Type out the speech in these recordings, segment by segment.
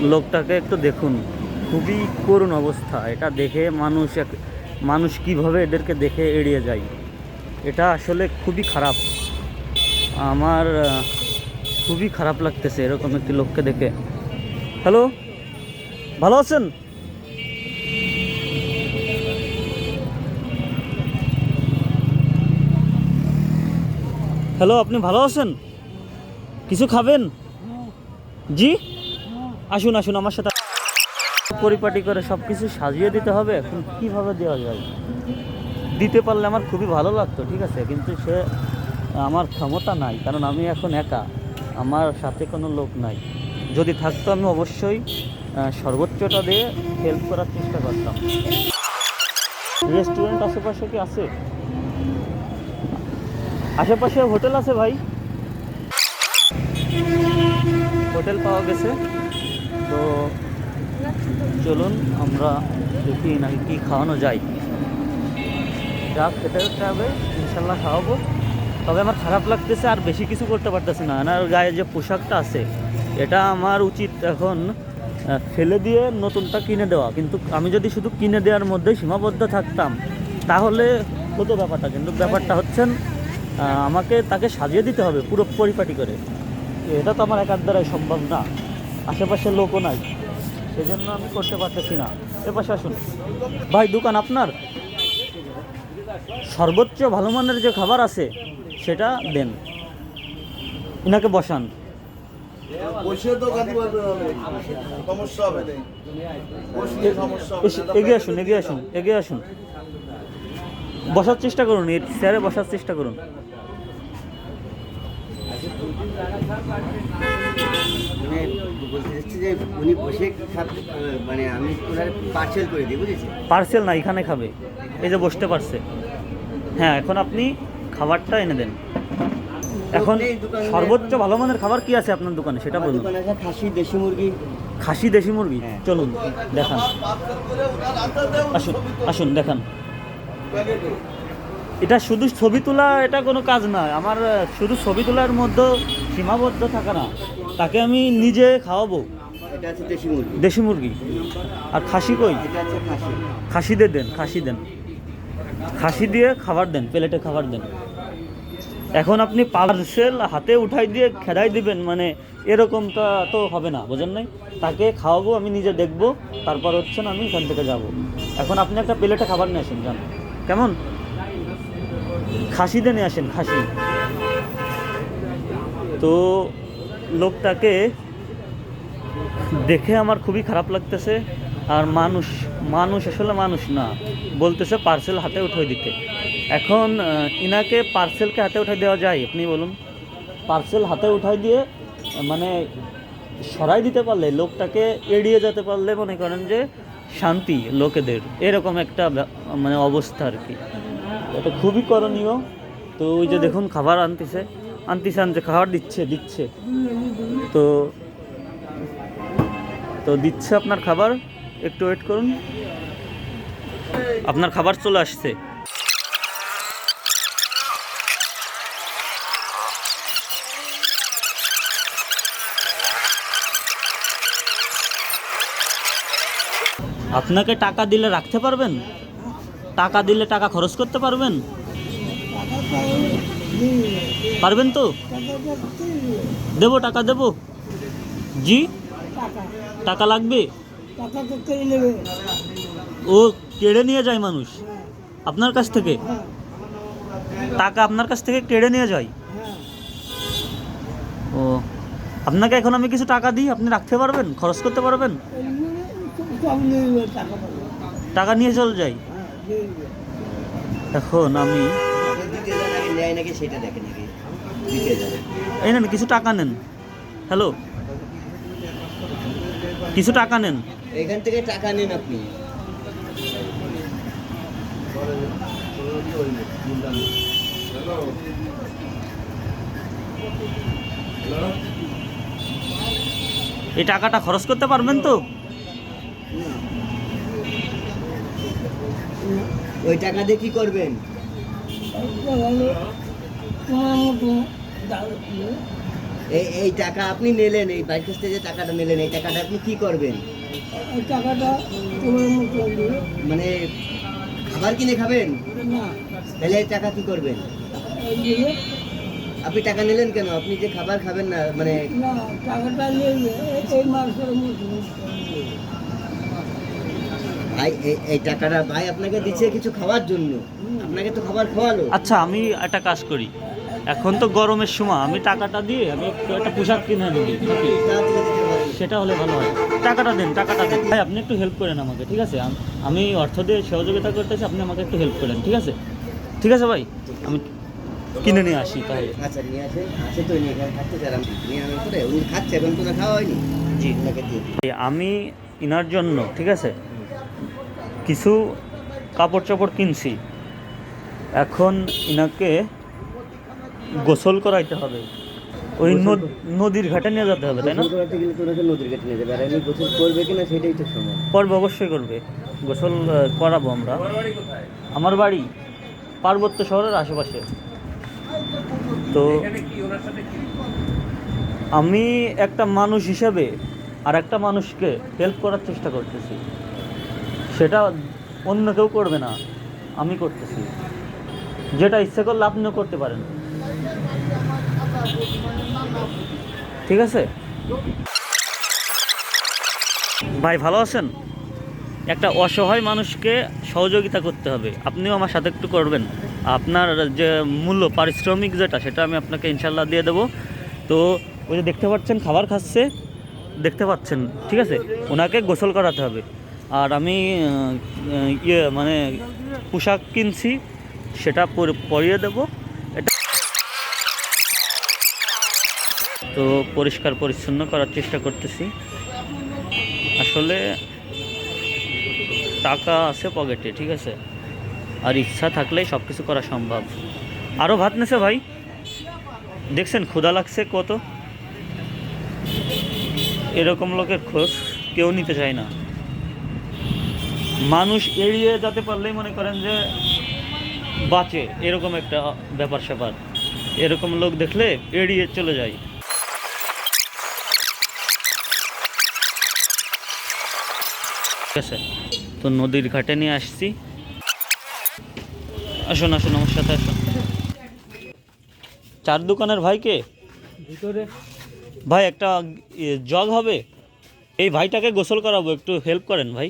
লোকটাকে একটু দেখুন। খুবই করুণ অবস্থা। এটা দেখে মানুষ এক- মানুষ কীভাবে এদেরকে দেখে এড়িয়ে যায়। এটা আসলে খুবই খারাপ। আমার খুবই খারাপ লাগতেছে এরকম একটি লোককে দেখে। হ্যালো ভালো আছেন? হ্যালো আপনি ভালো আছেন? কিছু খাবেন? জি? আসুন আসুন, আমার সাথে পরিপাটি করে সব কিছু সাজিয়ে দিতে হবে। এখন কীভাবে দেওয়া যায়? দিতে পারলে আমার খুবই ভালো লাগতো, ঠিক আছে? কিন্তু সে, আমার ক্ষমতা নাই, কারণ আমি এখন একা। আমার সাথে কোনো লোক নাই। যদি থাকতো, আমি অবশ্যই সর্বোচ্চটা দিয়ে হেল্প করার চেষ্টা করতাম। রেস্টুরেন্ট আশেপাশে কি আছে? আশেপাশে হোটেল আছে ভাই। হোটেল পাওয়া গেছে। তো চলুন আমরা দেখি নাকি কি খাওয়ানো যায়। যা খেতে খেতে হবে ইনশাল্লাহ খাওয়াবো। তবে আমার খারাপ লাগতেছে, আর বেশি কিছু করতে পারতেছে না। এনার গায়ে যে পোশাকটা আছে, এটা আমার উচিত এখন ফেলে দিয়ে নতুনটা কিনে দেওয়া। কিন্তু আমি যদি শুধু কিনে দেওয়ার মধ্যে সীমাবদ্ধ থাকতাম, তাহলে হতো ব্যাপারটা। কিন্তু ব্যাপারটা হচ্ছেন আমাকে তাকে সাজিয়ে দিতে হবে পুরো পরিপাটি করে। এটা তো আমার একার দ্বারাই সম্ভব না। আশেপাশে লোকও নাই। সেজন্য আমি করতে পারতেছি না। এ পাশে আসুন। ভাই দোকান আপনার? সর্বোচ্চ ভালো মানের যে খাবার আছে সেটা দেন। ইনাকে বসান। এগিয়ে আসুন এগিয়ে আসুন এগিয়ে আসুন। বসার চেষ্টা করুন এর চেয়ারে বসার চেষ্টা করুন। মানে বলতে চাচ্ছি যে উনি বসে মানে আমি ওনার পার্সেল করে দিই বুঝেছি পার্সেল না এখানে খাবে। এই যে বসতে পারছে। হ্যাঁ এখন আপনি খাবারটা এনে দেন। এখন সর্বোচ্চ ভালো মানের খাবার কি আছে আপনার দোকানে? সেটা বলুন। খাসি দেশি মুরগি। খাসি দেশি মুরগি? হ্যাঁ। চলুন দেখান। আসুন আসুন দেখান। এটা শুধু ছবি তোলা এটা কোনো কাজ না। আমার শুধু ছবি তোলার মধ্যে সীমাবদ্ধ থাকা না। তাকে আমি নিজে খাওয়াবো। দেশি মুরগি। আর খাসি কই? এটা আছে খাসি। খাসি দিয়ে দেন খাসি দেন। খাসি দিয়ে খাবার দেন প্লেটে খাবার দেন। এখন আপনি পার্সেল হাতে উঠাই দিয়ে খেদাই দিবেন মানে এরকমটা তো হবে না বোঝেন নাই? তাকে খাওয়াবো আমি নিজে দেখব তারপর হচ্ছে না আমি এখান থেকে যাব। এখন আপনি একটা প্লেটে খাবার নিয়ে আসেন যান কেমন? খাসি দিয়ে নিয়ে আসেন খাসি। তো লোকটাকে দেখে আমার খুবই খারাপ লাগতেছে। আর মানুষ মানুষ আসলে মানুষ না। বলতেছে পার্সেল হাতে উঠে দিতে। এখন ইনাকে পার্সেলকে হাতে উঠাই দেওয়া যায়, আপনি বলুন। পার্সেল হাতে উঠাই দিয়ে মানে সরাই দিতে পারলে, লোকটাকে এড়িয়ে যেতে পারলে মনে করেন যে শান্তি লোকেদের। এরকম একটা মানে অবস্থা আর কি। এটা খুবই করণীয়। তো ওই যে দেখুন, খাবার আনতেছে। আনতেছে আনতে খাবার দিচ্ছে দিচ্ছে। তো তো দিচ্ছে আপনার খাবার। একটু ওয়েট করুন। আপনার খাবার চলে আসছে। আপনাকে টাকা দিলে রাখতে পারবেন? টাকা দিলে টাকা খরচ করতে পারবেন? পারবেন তো? দেবো, টাকা দেবো। জি? টাকা লাগবে? ও কেড়ে নিয়ে যায় মানুষ? আপনার কাছ থেকে? টাকা আপনার কাছ থেকে কেড়ে নিয়ে যায়? ও, আপনাকে এখন আমি কিছু টাকা দিই? আপনি রাখতে পারবেন? খরচ করতে পারবেন? টাকা নিয়ে চলে যাই। এখন আমি নেয় নাকি সেটা দেখে নাকি। দিতে যান এই নেন কিছু টাকা নেন। হ্যালো? কিছু টাকা নেন। এখান থেকে টাকা নিন আপনি। এই টাকাটা খরচ করতে পারবেন তো? ওই টাকা দিয়ে কি করবেন তারপর হলো তোমার মতো দাও এই এই টাকা আপনি নিলেন এই বাইক কাছ থেকে যে টাকাটা নিলেন এই টাকাটা আপনি কি করবেন? টাকাটা মানে খাবার কিনে খাবেন? না। তাহলে এই টাকা কি করবেন? আপনি টাকা নিলেন কেন? আপনি যে খাবার খাবেন না মানে না টাকাটা নিয়ে এই- ভাই এই- টাকাটা ভাই আপনাকে দিচ্ছে কিছু খাওয়ার জন্য। আপনাকে তো খাবার খাওয়ালো। আচ্ছা আমি একটা কাজ করি। এখন তো গরমের সময় আমি টাকাটা দিয়ে আমি একটু একটা পোশাক কিনে দিই। সেটা হলে ভালো হয়। টাকাটা দেন টাকাটা দেন। ভাই আপনি একটু হেল্প করেন আমাকে ঠিক আছে? আমি অর্থ দিয়ে সহযোগিতা করতেছি আপনি আমাকে একটু হেল্প করেন ঠিক আছে? ঠিক আছে ভাই? আমি কিনে নিয়ে আসি তাহলে। আচ্ছা নিয়ে আসেন। আছে তো নিয়ে খাচ্ছে আমি নিয়ে আনার পরে উনি খাচ্ছে এখন তো খাওয়া হয়নি? জি। আমি ইনার জন্য ঠিক আছে? কিছু কাপড় চোপড় কিনছি। এখন ইনাকে গোসল করাইতে হবে। ওই নদ- নদীর ঘাটে নিয়ে যেতে হবে তাই না? গোসল করাতে গেলে তো ওনাকে নদীর কাছে নিয়ে যাবে। আর এমনি গোসল করবে কিনা সেটাই তো সময়। করবে অবশ্যই করবে। গোসল করাবো আমরা। আমার বাড়ি পার্বত্য শহরের আশেপাশে। তো আমি একটা মানুষ হিসাবে আর একটা মানুষকে হেল্প করার চেষ্টা করতেছি। সেটা অন্য কেউ করবে না। আমি করতেছি। যেটা ইচ্ছে করলে আপনিও করতে পারেন। ঠিক আছে? ভাই, ভালো আছেন? একটা অসহায় মানুষকে সহযোগিতা করতে হবে। আপনিও আমার সাথে একটু করবেন। আপনার যে মূল্য, পারিশ্রমিক যেটা, সেটা আমি আপনাকে ইনশাল্লাহ দিয়ে দেবো। তো ওই যে দেখতে পাচ্ছেন, খাবার খাচ্ছে। দেখতে পাচ্ছেন। ঠিক আছে? ওনাকে গোসল করাতে হবে। আর আমি ইয়ে মানে পোশাক কিনছি, সেটা পরে- পরিয়ে দেবো। এটা তো পরিষ্কার পরিচ্ছন্ন করার চেষ্টা করতেছি। আসলে টাকা আছে পকেটে, ঠিক আছে? আর ইচ্ছা থাকলেই সব কিছু করা সম্ভব। আরও ভাত নেছে ভাই? দেখছেন, ক্ষুধা লাগছে কত? এরকম লোকের খোঁজ কেউ নিতে চায় না। মানুষ এড়িয়ে যেতে পারলেই মনে করেন যে বাঁচে এরকম একটা ব্যাপার স্যাপার। এরকম লোক দেখলে এড়িয়ে চলে যায়। ঠিক আছে তো নদীর ঘাটে নিয়ে আসছি। আসুন আসুন আমার সাথে আসুন। চার দোকানের ভাইকে ভিতরে। ভাই একটা জগ হবে? এই ভাইটাকে গোসল করাবো একটু হেল্প করেন ভাই।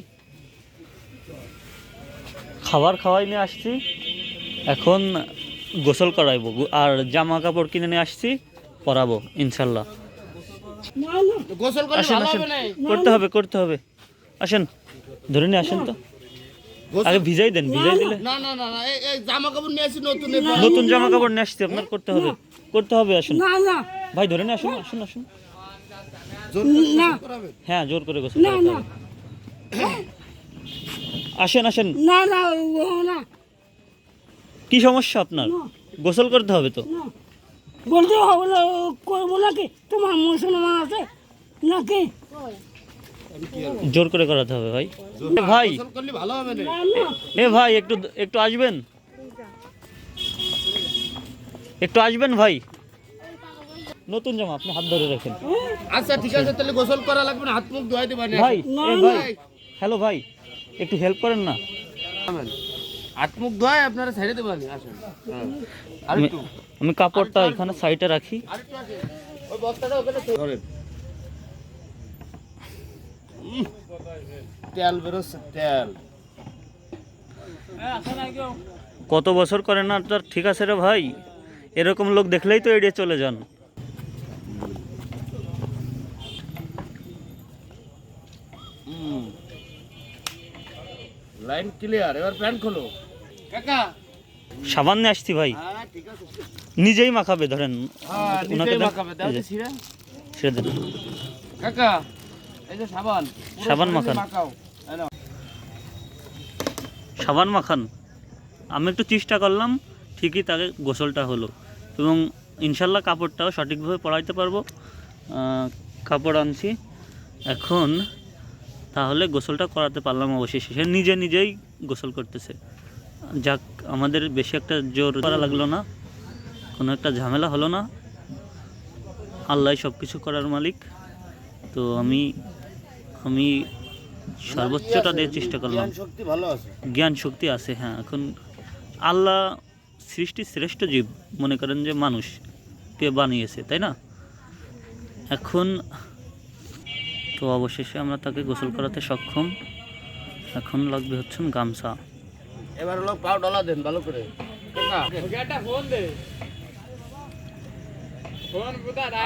খাবার খাওয়াই নিয়ে আসছি। এখন গোসল করাইবো গো- আর জামা কাপড় কিনে নিয়ে আসছি পরাবো ইনশাল্লাহ। আসেন আসেন। করতে হবে করতে হবে। আসেন ধরে নিয়ে আসেন তো। আগে ভিজাই দেন ভিজাই দিলে না না না না এই এই জামা কাপড় নিয়ে আসি নতুন নতুন জামা কাপড় নিয়ে আসছি আপনার করতে হবে। করতে হবে আসুন। না না। ভাই ধরে নিয়ে আসুন আসুন আসুন। হ্যাঁ জোর করে গোসল। আসেন আসেন। না না ও না। কি সমস্যা আপনার? গোসল করতে হবে তো? বলতে হবে না, করব নাকি? তোমার মুসলমান আছে? নাকি? জোর করে করাতে হবে ভাই। ভাই। করলে ভালো হবে না না না। এ ভাই একটু একটু আসবেন? একটু আসবেন ভাই? নতুন জামা আপনি হাত ধরে রাখেন। আচ্ছা ঠিক আছে তাহলে গোসল করা লাগবে না হাত মুখ ধোয়াই দেবেন ভাই এ ভাই হ্যালো ভাই। একটু হেল্প করেন না? হাত মুখ ধোয়াই আপনারা ছেড়ে দেবেন আসেন। হ্যাঁ। আমি আমি কাপড়টা এখানে সাইডে রাখি। আর একটু আসেন। ওই বস্তাটা ওখানে ধরেন। তেল বেরোচ্ছে তেল। কত বছর করে না তার ঠিক আছে রে ভাই? এরকম লোক দেখলেই তো এড়িয়ে চলে যান। লাইন ক্লিয়ার এবার প্যান্ট খোলো। কাকা। সাবান নিয়ে আসছি ভাই। হ্যাঁ নিজেই মাখাবে ধরেন হ্যাঁ ছিঁড়ে। দেন। কাকা এই যে সাবান সাবান মাখান। সাবান মাখান। আমি একটু চেষ্টা করলাম ঠিকই তাকে গোসলটা হলো। এবং ইনশাল্লাহ কাপড়টাও সঠিকভাবে পরাইতে পারব। কাপড় আনছি। এখন তাহলে গোসলটা করাতে পারলাম অবশেষে। সে নিজে নিজেই গোসল করতেছে। যাক আমাদের বেশি একটা জোর করা লাগল না। কোনো একটা ঝামেলা হলো না। আল্লাহ সব কিছু করার মালিক। তো আমি আমি সর্বোচ্চটা দেওয়ার চেষ্টা করলাম। জ্ঞান শক্তি আছে। হ্যাঁ। এখন আল্লাহ সৃষ্টির শ্রেষ্ঠ জীব মনে করেন যে মানুষকে বানিয়েছে তাই না? এখন তো অবশেষে আমরা তাকে গোসল করাতে সক্ষম। এখন লাগবে হচ্ছেন গামছা। এবার হলো পাও ডলা দেন ভালো করে।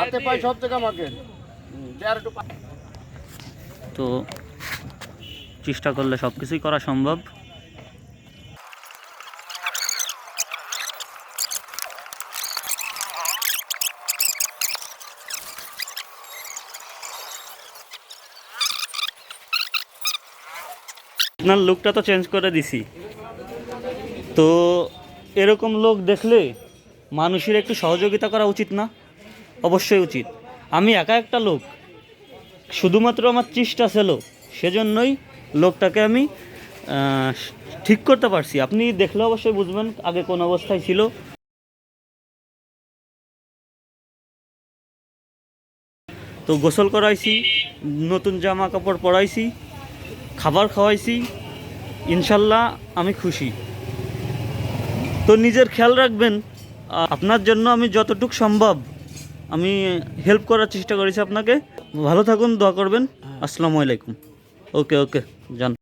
হাতে পায়ে সব থেকে আমাকে। তো চেষ্টা করলে সব কিছুই করা সম্ভব। আপনার লুকটা তো চেঞ্জ করে দিছি। তো এরকম লোক দেখলে মানুষের একটু সহযোগিতা করা উচিত না? অবশ্যই উচিত। আমি একা একটা লোক শুধুমাত্র আমার চেষ্টা ছিল সেজন্যই লোকটাকে আমি ঠিক করতে পারছি। আপনি দেখলে অবশ্যই বুঝবেন আগে কোন অবস্থায় ছিল। তো গোসল করাইছি, নতুন জামা কাপড় পরাইছি খাবার খাওয়াইছি ইনশাল্লাহ আমি খুশি। তো নিজের খেয়াল রাখবেন আপনার জন্য আমি যতটুক সম্ভব আমি হেল্প করার চেষ্টা করেছি আপনাকে। ভালো থাকুন দোয়া করবেন। আসসালামু আলাইকুম। ওকে ওকে যান।